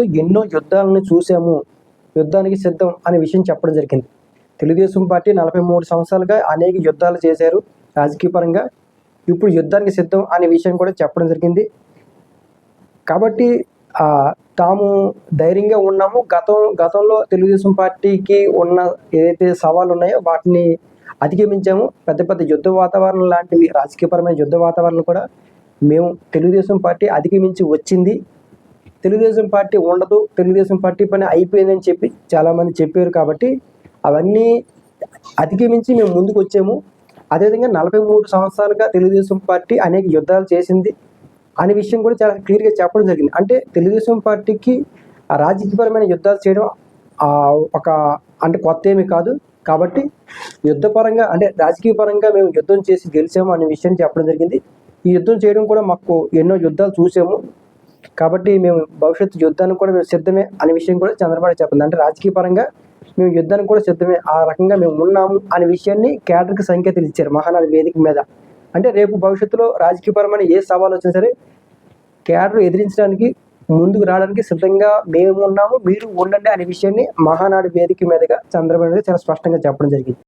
భవిష్యత్తు ఎన్నో యుద్ధాలను చూసాము యుద్ధానికి సిద్ధం అనే విషయం చెప్పడం జరిగింది. తెలుగుదేశం పార్టీ నలభై మూడు సంవత్సరాలుగా అనేక యుద్ధాలు చేశారు రాజకీయ పరంగా ఇప్పుడు యుద్ధానికి సిద్ధం అనే విషయం కూడా చెప్పడం జరిగింది. కాబట్టి తాము ధైర్యంగా ఉన్నాము. గతం గతంలో తెలుగుదేశం పార్టీకి ఉన్న ఏదైతే సవాళ్ళు ఉన్నాయో వాటిని అధిగమించాము. పెద్ద పెద్ద యుద్ధ వాతావరణం లాంటివి రాజకీయపరమైన యుద్ధ వాతావరణం కూడా మేము తెలుగుదేశం పార్టీ అధిగమించి వచ్చింది. తెలుగుదేశం పార్టీ ఉండదు తెలుగుదేశం పార్టీ పని అయిపోయిందని చెప్పి చాలామంది చెప్పారు కాబట్టి అవన్నీ అధిగమించి మేము ముందుకు వచ్చాము. అదేవిధంగా నలభై మూడు సంవత్సరాలుగా తెలుగుదేశం పార్టీ అనేక యుద్ధాలు చేసింది అనే విషయం కూడా చాలా క్లియర్గా చెప్పడం జరిగింది. అంటే తెలుగుదేశం పార్టీకి రాజకీయపరమైన యుద్ధాలు చేయడం ఒక అంటే కొత్త ఏమీ కాదు. కాబట్టి యుద్ధపరంగా అంటే రాజకీయ పరంగా మేము యుద్ధం చేసి గెలిచాము అనే విషయం చెప్పడం జరిగింది. ఈ యుద్ధం చేయడం కూడా మాకు ఎన్నో యుద్ధాలు చూసాము. కాబట్టి మేము భవిష్యత్తు యుద్ధానికి కూడా మేము సిద్ధమే అనే విషయం కూడా చంద్రబాబు చెప్పింది అంటే రాజకీయ పరంగా మేము యుద్ధానికి కూడా సిద్ధమే. ఆ రకంగా మేము ఉన్నాము అనే విషయాన్ని కేడర్కి సంకేతాలు ఇచ్చారు మహానాడు వేదిక మీద. అంటే రేపు భవిష్యత్తులో రాజకీయపరమైన ఏ సవాలు వచ్చినా సరే కేడర్ ఎదిరించడానికి ముందుకు రావడానికి సిద్ధంగా మేము ఉన్నాము మీరు ఉండండి అనే విషయాన్ని మహానాడు వేదిక మీదుగా చంద్రబాబు చాలా స్పష్టంగా చెప్పడం జరిగింది.